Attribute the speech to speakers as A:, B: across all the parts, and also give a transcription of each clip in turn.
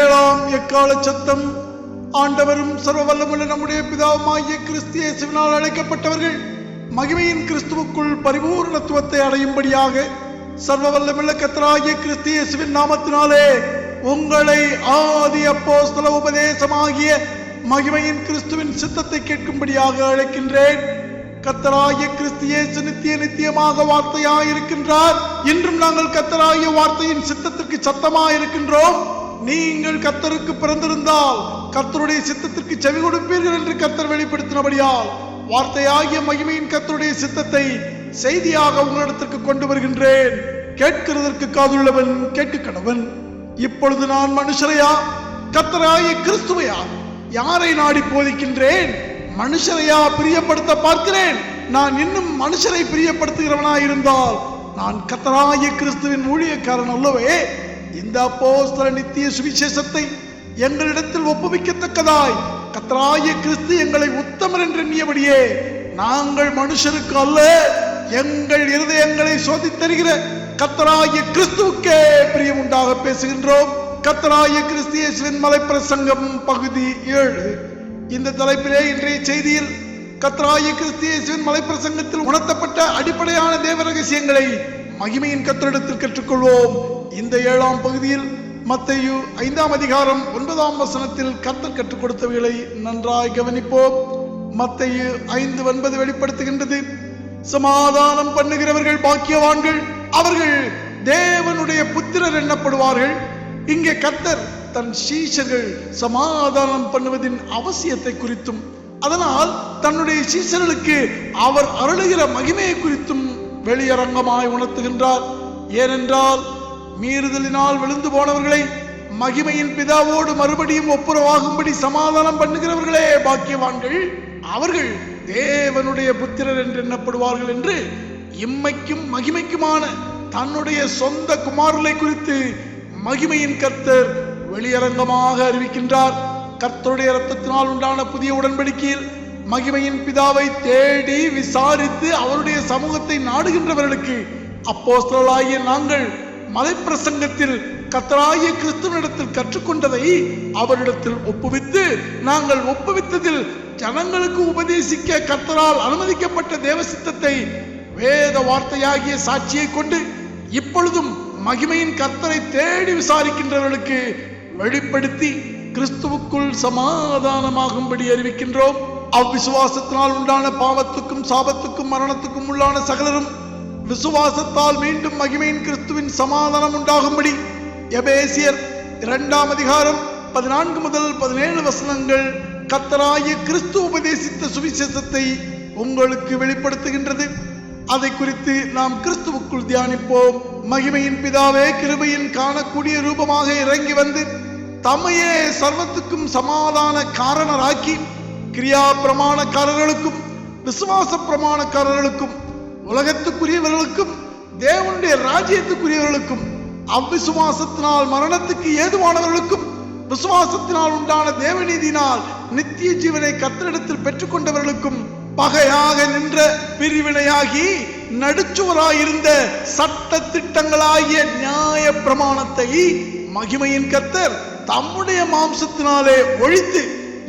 A: ஏழாம் எக்கால சத்தம். ஆண்டவரும் சர்வ வல்லமுள்ள நம்முடைய பிதாவுமாகிய கிறிஸ்து இயேசுவினால் அழைக்கப்பட்டவர்கள் மகிமையின் கிறிஸ்துவுக்குள் பரிபூர்ணத்துவத்தை அடையும்படியாக சர்வ வல்லமுள்ள கர்த்தராகிய கிறிஸ்து இயேசுவின் நாமத்தினாலே உங்களை ஆதி அப்போஸ்தல உபதேசமாகிய மகிமையின் கிறிஸ்துவின் சித்தத்தை கேட்கும்படியாக அழைக்கின்றேன். கத்தராகிய கிறிஸ்தியேசு நித்திய நித்தியமாக வார்த்தையாய் இருக்கின்றார் இன்றும் நாங்கள் கத்தராகிய வார்த்தையின் சித்தத்திற்கு சத்தமாய் இருக்கின்றோம் நீங்கள் கத்தருக்கு பிறந்திருந்தால் கத்தருடைய சித்தத்திற்கு செவி கொடுப்பீர்கள் என்று கத்தர் வெளிப்படுத்தினபடியால் வார்த்தையாகிய மகிமையின் கத்தருடைய சித்தத்தை செய்தியாக உங்களிடத்திற்கு கொண்டு வருகின்றேன். கேட்கிறதற்கு காதுள்ளவன் கேட்க கடவன் இப்பொழுது நான் மனுஷரையா? கத்தராகிய கிறிஸ்துவையா? யாரை நாடி போதிக்கின்றேன்? மனுஷரையா பிரியப்படுத்த பார்க்கிறேன்? நான் இன்னும் மனுஷரை பிரியப்படுத்துகிறவனாயிருந்தால் நான் கத்தராகிய கிறிஸ்துவின் ஊழியக்காரன் அல்லவே. இந்த அப்போஸ்தல நித்திய சுவிசேஷத்தை எங்களிடத்தில் ஒப்புவிக்கத்தக்கதாய். கத்தராய கிறிஸ்து எங்களை உத்தமர் என்று எண்ணியபடியே நாங்கள் மனுஷருக்கு அல்ல எங்கள் இருதயங்களை சோதித்தருகிற கத்தராய கிறிஸ்துவுக்கே பிரியம் உண்டாக பேசுகின்றோம். கத்தராய கிறிஸ்தியேசுவின் மலைப்பிரசங்கம் பகுதி ஏழு. இந்த தலைப்பிலே இன்றைய செய்தியில் கத்தராய கிறிஸ்தியேசுவின் மலைப்பிரசங்கத்தில் உணர்த்தப்பட்ட அடிப்படையான தேவ ரகசியங்களை மகிமையின் கத்தரிடத்தில் கற்றுக்கொள்வோம். இந்த ஏழாம் பகுதியில் மத்தையு ஐந்தாம் அதிகாரம் ஒன்பதாம் வசனத்தில் கர்த்தர் கற்றுக் கொடுத்தவைகளை நன்றாய் கவனிப்போம். மத்தையு ஐந்து ஒன்பது வெளிப்படுத்துகின்றது. சமாதானம் பண்ணுகிறவர்கள் பாக்கியவான்கள் அவர்கள் தேவனுடைய புத்திரர் எண்ணப்படுவார்கள் இங்கே கர்த்தர் தன் சீஷர்கள் சமாதானம் பண்ணுவதின் அவசியத்தை குறித்தும் அதனால் தன்னுடைய சீசர்களுக்கு அவர் அருளுகிற மகிமையை குறித்தும் வெளியரங்கமாய் உணர்த்துகின்றார். ஏனென்றால் மீறுதலினால் விழுந்து போனவர்களை மகிமையின் பிதாவோடு மறுபடியும் ஒப்புரவாகும்படி சமாதானம் பண்ணுகிறவர்களே பாக்கியவான்கள். அவர்கள் தேவனுடைய புத்திரர் என்று எண்ணப்படுவார்கள் என்று இம்மைக்கும் மகிமைக்குமான தன்னுடைய சொந்த குமாரலை குறித்து மகிமையின் கர்த்தர் வெளியரங்கமாக அறிவிக்கின்றார். கர்த்தருடைய இரத்தத்தினால் உண்டான புதிய உடன்படிக்கையில் மகிமையின் பிதாவை தேடி விசாரித்து அவருடைய சமூகத்தை நாடுகின்றவர்களுக்கு அப்போஸ்தலாகிய நாங்கள் மலைப்பிரசங்கத்தில் கத்தராய கிறிஸ்துவனிடத்தில் கற்றுக்கொண்டதை அவரிடத்தில் ஒப்புவித்து நாங்கள் ஒப்புவித்ததில் ஜனங்களுக்கு உபதேசிக்க கத்தரால் அனுமதிக்கப்பட்ட தேவசித்தத்தை வேத வார்த்தையாகிய சாட்சியை கொண்டு இப்பொழுதும் மகிமையின் கர்த்தரை தேடி விசாரிக்கின்றவர்களுக்கு வெளிப்படுத்தி கிறிஸ்துவுக்குள் சமாதானமாகும்படி அறிவிக்கின்றோம். அவ்விசுவாசத்தினால் உண்டான பாவத்துக்கும் சாபத்துக்கும் மரணத்துக்கும் உள்ளான சகலரும் விசுவாசத்தால் மீண்டும் மகிமையின் கிறிஸ்துவின் சமாதானம் உண்டாகும்படி எபேசியர் இரண்டாம் அதிகாரம் பதினான்கு முதல் பதினேழு வசனங்கள் கத்தராய கிறிஸ்து உபதேசித்த சுவிசேஷத்தை உங்களுக்கு வெளிப்படுத்துகின்றது. அதை குறித்து நாம் கிறிஸ்துவுக்குள் தியானிப்போம். மகிமையின் பிதாவே கிருபையின் காணக்கூடிய ரூபமாக இறங்கி வந்து தம்மையே சர்வத்துக்கும் சமாதான காரணராக்கி கிரியா பிரமாணக்காரர்களுக்கும் விசுவாச பிரமாணக்காரர்களுக்கும் உலகத்துக்குரியவர்களுக்கும் தேவனுடைய ராஜ்யத்துக்குரியவர்களுக்கும் அவ்விசுவாசத்தினால் மரணத்துக்கு ஏதுவானவர்களுக்கும் விசுவாசத்தினால் உண்டான தேவநீதியினால் நித்திய ஜீவனை கத்தரிடத்தில் பெற்றுக்கொண்டவர்களுக்கும் பகையாக நின்ற பிரிவினையாகி நடுச்சுவராயிருந்த சட்ட திட்டங்களாகிய நியாய பிரமாணத்தை மகிமையின் கத்தர் தம்முடைய மாம்சத்தினாலே ஒழித்து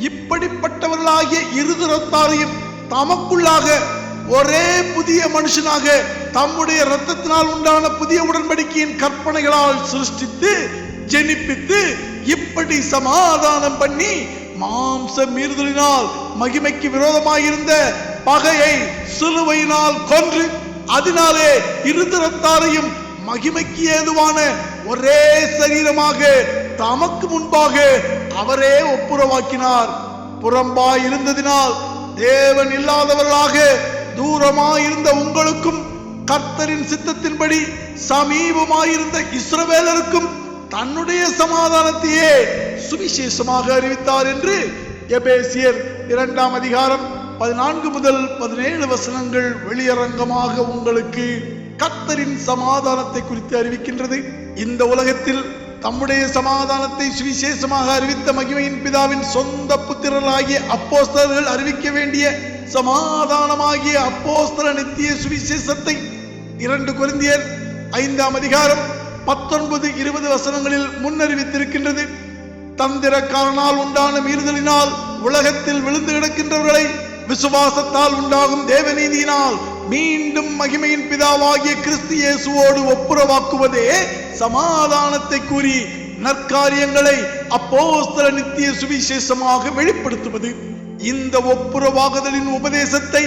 A: இப்படிப்பட்டவர்களாகிய இருதரத்தாரையும் தமக்குள்ளாக ஒரே புதிய மனுஷனாக தம்முடைய இரத்தத்தினால் உண்டான புதிய உடன்படிக்கையின் கற்பனைகளால் சிருஷ்டித்து ஜெனிப்பித்து இப்படி சமாதானம் பண்ணி மாம்ச மீறுதலினால் மகிமைக்கு விரோதமாயிருந்த பகையை சிலுவையினால் கொன்று அதனாலே இருதரத்தாரையும் மகிமைக்கு ஏதுவான ஒரே சரீரமாக தமக்கு முன்பாக அவரே ஒப்புரவாக்கினார். புறம்பாய் இருந்ததினால் தேவன் இல்லாதவர்களாக தூரமாயிருந்த உங்களுக்கும் கர்த்தரின் சித்தத்தின்படி சமீபமாயிருந்த இஸ்ரவேலருக்கும் தன்னுடைய சமாதானத்தையே சுவிசேஷமாக அறிவித்தார் என்று எபேசியர் இரண்டாம் அதிகாரம் பதினான்கு முதல் பதினேழு வசனங்கள் வெளியரங்கமாக உங்களுக்கு கர்த்தரின் சமாதானத்தை குறித்து அறிவிக்கின்றது. இந்த உலகத்தில் தம்முடைய சமாதானத்தை சுவிசேஷமாக அறிவித்த மகிமையின் பிதாவின் சொந்த புத்திரராகிய அப்போஸ்தர்கள் அறிவிக்க வேண்டிய சமாதானமாகிய அப்போஸ்தல நித்திய சுவிசேஷத்தை இரண்டு கொரிந்தியர் ஐந்தாம் அதிகாரம் பத்தொன்பது இருபது வசனங்களில் முன்னறிவித்திருக்கின்றது. தந்திரக்காரனால் உண்டான மீறுதலினால் உலகத்தில் விழுந்து கிடக்கின்றவர்களை விசுவாசத்தால் உண்டாகும் தேவநீதியினால் மீண்டும் மகிமையின் பிதாவாகிய கிறிஸ்து இயேசுவோடு ஒப்புரவாக்குவதே சமாதானத்தை கூறி நற்காரியங்களை அப்போஸ்தல நித்திய சுவிசேஷமாக வெளிப்படுத்துவது. இந்த ஒப்புரவாகுதலின் உபதேசத்தை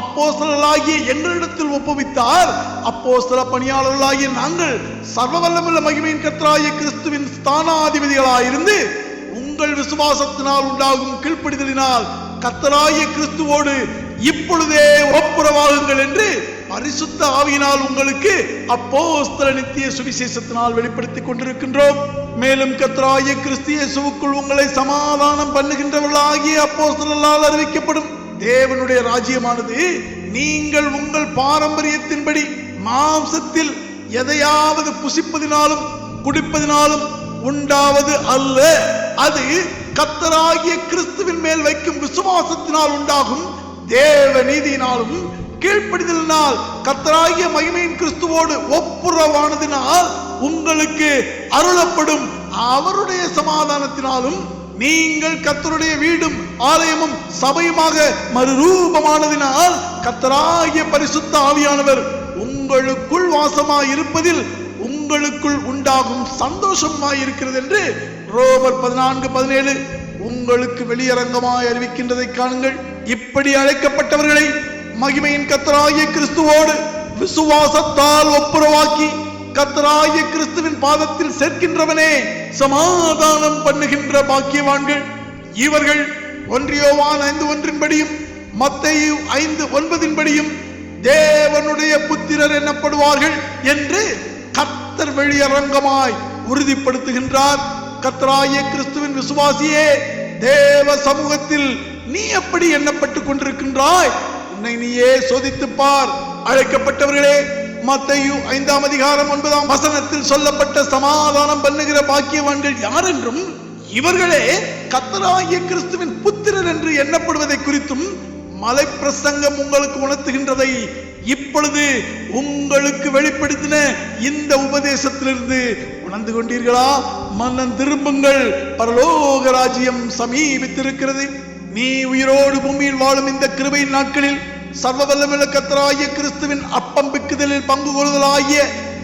A: அப்போஸ்தலர்களாகிய எங்களிடத்தில் ஒப்புவித்தார். அப்போஸ்தல பணியாளர்களாகிய நாங்கள் சர்வவல்லமுள்ள மகிமையின் கத்தராய கிறிஸ்துவின் ஸ்தானாதிபதிகளாயிருந்து உங்கள் விசுவாசத்தினால் உண்டாகும் கீழ்ப்படிதலினால் கத்தராய கிறிஸ்துவோடு இப்பொழுதே ஒப்புரவாகுங்கள் என்று பரிசுத்த ஆவியினால் உங்களுக்கு அப்போ நித்திய சுவிசேஷத்தினால் வெளிப்படுத்திக் கொண்டிருக்கின்றோம். மேலும் கத்ராய கிறிஸ்தியேசுவுக்குள் உங்களை சமாதானம் பண்ணுகின்றவர்களாகிய அப்போஸ்தலால் அறிவிக்கப்படும் தேவனுடைய ராஜ்யமானது நீங்கள் உங்கள் பாரம்பரியத்தின்படி மாம்சத்தில் எதையாவது புசிப்பதினாலும் குடிப்பதினாலும் உண்டாவது அல்ல. அது கத்தராகிய கிறிஸ்துவின் மேல் வைக்கும் விசுவாசத்தினால் உண்டாகும் தேவ நீதியினாலும் கீழ்ப்படிதலினால் கத்தராகிய மகிமையின் கிறிஸ்துவோடு ஒப்புரவானதினால் உங்களுக்கு அருளப்படும். அவருடைய சமாதானத்தினாலும் நீங்கள் கத்தருடைய வீடும் ஆலயமும் சபையுமாக மறுரூபமானதினால் கத்தராகிய பரிசுத்த ஆவியானவர் உங்களுக்குள் வாசமாய் இருப்பதில் உங்களுக்குள் உண்டாகும் சந்தோஷமாய் இருக்கிறது என்று ரோமர் பதினான்கு பதினேழு உங்களுக்கு வெளியரங்கமாய் அறிவிக்கின்றதை காணுங்கள். இப்படி அழைக்கப்பட்டவர்களை மகிமையின் கத்தராகிய கிறிஸ்துவோடு விசுவாசத்தால் ஒப்புரவாக்கி கத்தராய கிறிஸ்துவின் பாதத்தில் சேர்க்கின்றவனே சமாதானம் பண்ணுகின்ற பாக்கியவான்கள். இவர்கள் ஒன்றியோவான் ஐந்து ஒன்றின்படியும் மத்தையு ஐந்து ஒன்பதின்படியும் தேவனுடைய புத்திரர் எனப்படுவார்கள் என்று கத்தர் வெளியரங்கமாய் உறுதிப்படுத்துகின்றார். கத்தராய கிறிஸ்துவின் விசுவாசியே தேவ சமூகத்தில் நீ எப்படி எண்ணப்பட்டுக் கொண்டிருக்கின்றாய்? உன்னை நீயே சோதித்து பார். அழைக்கப்பட்டவர்களே மத்தையு ஐந்தாம் அதிகாரம் ஒன்பதாம் வசனத்தில் சொல்லப்பட்ட சமாதானம் பண்ணுகிற பாக்கியவான்கள் யார் என்றும் இவர்களே கத்தராகிய கிறிஸ்துவின் புத்திரர் என்று எண்ணப்படுவதை குறித்தும் மலை பிரசங்கம் உங்களுக்கு உணர்த்துகின்றதை இப்பொழுது உங்களுக்கு வெளிப்படுத்தின இந்த உபதேசத்திலிருந்து உணர்ந்து கொண்டீர்களா? மன்னன் திரும்புங்கள். பரலோக ராஜ்யம் சமீபித்திருக்கிறது. நீ உயிரோடு பூமியில் வாழும் இந்த கிருபையின் நாட்களில் சர்வ வல்லமுள்ள கத்தராகிய கிறிஸ்துவின் அப்பம் பிக்குதலில் பங்கு கொள்வதாகிய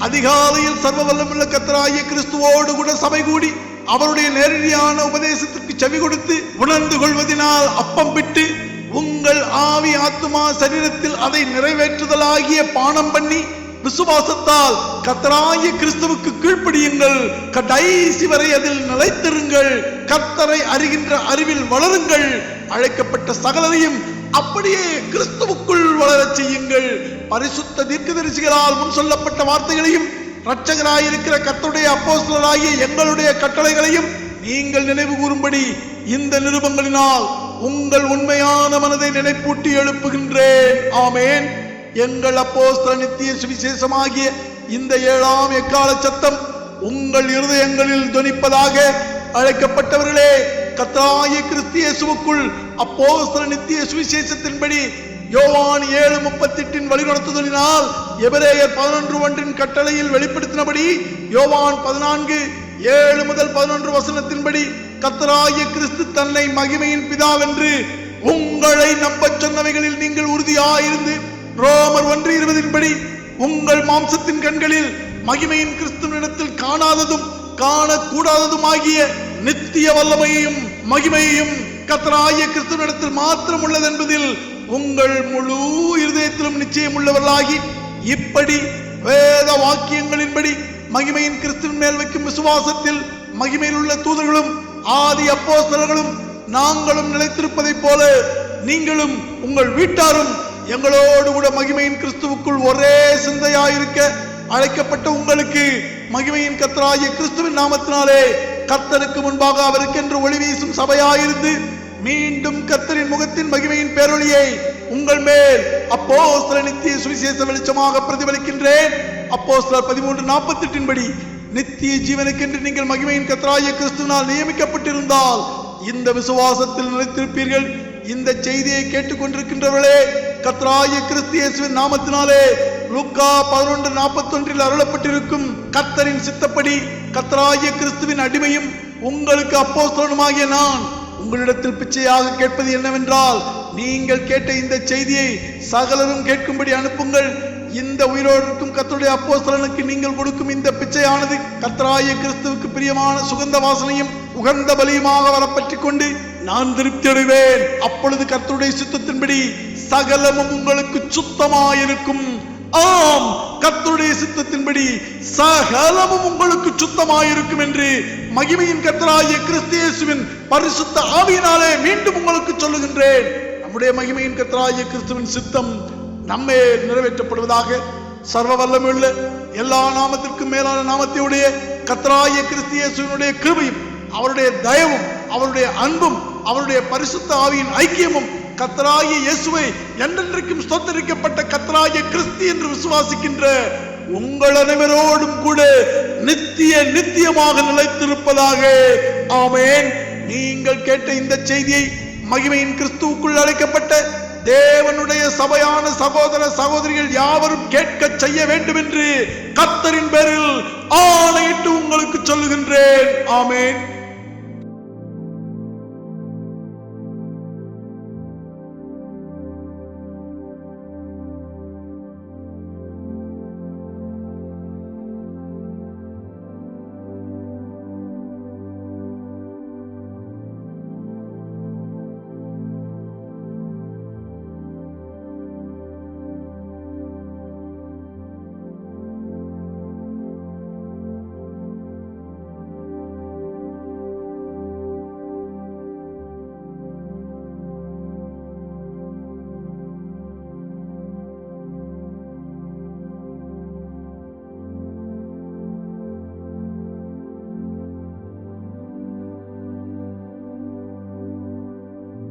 A: அதிகாலையில் சர்வ வல்லமுள்ள கத்தராகிய கிறிஸ்துவோடு கூட சபை கூடி அவருடைய நேரடியான உபதேசத்துக்கு செவி கொடுத்து உணர்ந்து கொள்வதினால் அப்பம் பிட்டு உங்கள் ஆவி ஆத்துமா சரீரத்தில் அதை நிறைவேற்றுதலாகிய பானம் பண்ணி விசுவாசத்தால் கத்தராய கிறிஸ்துவுக்கு கீழ்ப்படியுங்கள். கடைசி வரை அதில் நிலைத்திருங்கள். கத்தரை அறிகின்ற அறிவில் வளருங்கள். அழைக்கப்பட்ட சகலரையும் அப்படியே கிறிஸ்துவுக்குள் வளரச் செய்யுங்கள். பரிசுத்த தீர்க்கதரிசிகளால் முன் சொல்லப்பட்ட வார்த்தைகளையும் இரட்சகராயிருக்கிற கத்தருடைய அப்போஸ்தலராகிய எங்களுடைய கட்டளைகளையும் நீங்கள் நினைவு கூறும்படி இந்த நிருபங்களினால் உங்கள் உண்மையான மனதை நினைப்பூட்டி எழுப்புகின்றேன். ஆமேன். எங்கள் அப்போஸ்தல நித்திய சுவிசேஷமாகிய இந்த ஏழாம் எக்கால சத்தம் உங்கள் இருதயங்களில் துணிப்பதாக அழைக்கப்பட்டவர்களே கத்தாய கிறிஸ்தியேசுவுக்குள் அப்போஸ்தல நித்திய சுவிசேஷத்தின்படி யோவான் ஏழு முப்பத்தெட்டின் வழிநடத்துதலினால் எபிரேயர் பதினொன்று ஒன்றின் கட்டளையில் வெளிப்படுத்தினபடி யோவான் பதினான்கு ஏழு முதல் பதினொன்று வசனத்தின்படி கத்தராகிய கிறிஸ்து தன்னை மகிமையின் பிதாவென்று உங்களை நம்பச் சொன்னவைகளில் நீங்கள் உறுதியாயிருந்து ரோமர் ஒன்று இருபதின்படி உங்கள் மாம்சத்தின் கண்களில் மகிமையின் கிறிஸ்துவனிடத்தில் காணாததும் காணக்கூடாததும் ஆகிய நித்திய வல்லமையையும் மகிமையையும் கத்தராய கிறிஸ்துவனிடத்தில் மாத்திரம் உள்ளது என்பதில் உங்கள் முழு இருதயத்திலும் நிச்சயம் உள்ளவர்களாகி இப்படி வேத வாக்கியங்களின்படி மகிமையின் கிறிஸ்துவின் மேல் வைக்கும் விசுவாசத்தில் மகிமையில் உள்ள தூதர்களும் ஆதி அப்போஸ்தலர்களும் நாங்களும் நிலைத்திருப்பதைப் போல நீங்களும் உங்கள் வீட்டாரும் எங்களோடு கூட மகிமையின் கிறிஸ்துவுக்குள் ஒரே சிந்தையாயிருக்க அழைக்கப்பட்ட உங்களுக்கு மகிமையின் கத்தராகிய கிறிஸ்துவின் நாமத்தினாலே கர்த்தருக்கு முன்பாக அவருக்கென்று ஒளி வீசும் சபையாயிருந்து மீண்டும் கர்த்தரின் முகத்தின் மகிமையின் பேரொழியை உங்கள் மேல் அப்போஸ்தல நித்திய சுவிசேஷ வெளிச்சமாக பிரதிபலிக்கின்றேன். அப்போஸ்தலர் பதிமூன்று நாற்பத்தி எட்டின்படி நித்திய ஜீவனுக்கென்று நீங்கள் மகிமையின் கத்தராகிய கிறிஸ்துவினால் நியமிக்கப்பட்டிருந்தால் இந்த விசுவாசத்தில் நிலைத்திருப்பீர்கள். இந்த செய்தியை கேட்டுக்கொண்டிருக்கின்றவர்களே கத்ராய கிறிஸ்தியேசுவின் நாமத்தினாலே லுக்கா பதினொன்று நாற்பத்தொன்றில் அருளப்பட்டிருக்கும் கத்தரின் சித்தப்படி கத்ராய கிறிஸ்துவின் அடிமையும் உங்களுக்கு அப்போஸ்தலனுமாகிய நான் உங்களிடத்தில் பிச்சையாக கேட்பது என்னவென்றால் நீங்கள் கேட்ட இந்த செய்தியை சகலரும் கேட்கும்படி அனுப்புங்கள். இந்த உயிரோடு இருக்கும் கத்தருடைய அப்போஸ்தலனுக்கு நீங்கள் கொடுக்கும் இந்த பிச்சையானது கத்ராய கிறிஸ்துவுக்கு பிரியமான சுகந்த வாசனையும் உகந்த பலியுமாக வரப்பற்றிக் கொண்டு நான் திருப்தி அடைவேன். அப்பொழுது கர்த்தருடைய சித்தத்தின்படி சகலமும் உங்களுக்கு சுத்தமாயிருக்கும். ஆம் கத்துடைய சித்தத்தின்படி சகலமும் உங்களுக்கு சுத்தமாயிருக்கும் என்று மகிமையின் கத்தராகிய கிறிஸ்தியேசுவின் பரிசுத்த ஆவியினாலே மீண்டும் உங்களுக்கு சொல்லுகின்றேன். நம்முடைய மகிமையின் கத்தராகிய கிறிஸ்துவின் சித்தம் நம்மே நிறைவேற்றப்படுவதாக சர்வ வல்லமுள்ள எல்லா நாமத்திற்கும் மேலான நாமத்தையுடைய கத்தராய கிறிஸ்தியேசுவினுடைய கிருபையும் அவருடைய தயவும் அவருடைய அன்பும் அவருடைய பரிசுத்த ஆவியின் ஐக்கியமும் கத்தராகிய இயேசுவை என்றென்றைக்கும் ஸ்தோத்தரிக்கப்பட்ட கத்தராகிய கிறிஸ்து என்று விசுவாசிக்கின்ற உங்கள் அனைவரோடும் கூட நித்திய நித்தியமாக நிலைத்திருப்பதாக. ஆமேன். நீங்கள் கேட்ட இந்த செய்தியை மகிமையின் கிறிஸ்துவுக்குள் அழைக்கப்பட்ட தேவனுடைய சபையான சகோதர சகோதரிகள் யாவரும் கேட்க செய்ய வேண்டும் என்று கத்தரின் பேரில் ஆணையிட்டு உங்களுக்கு சொல்லுகின்றேன். ஆமேன்.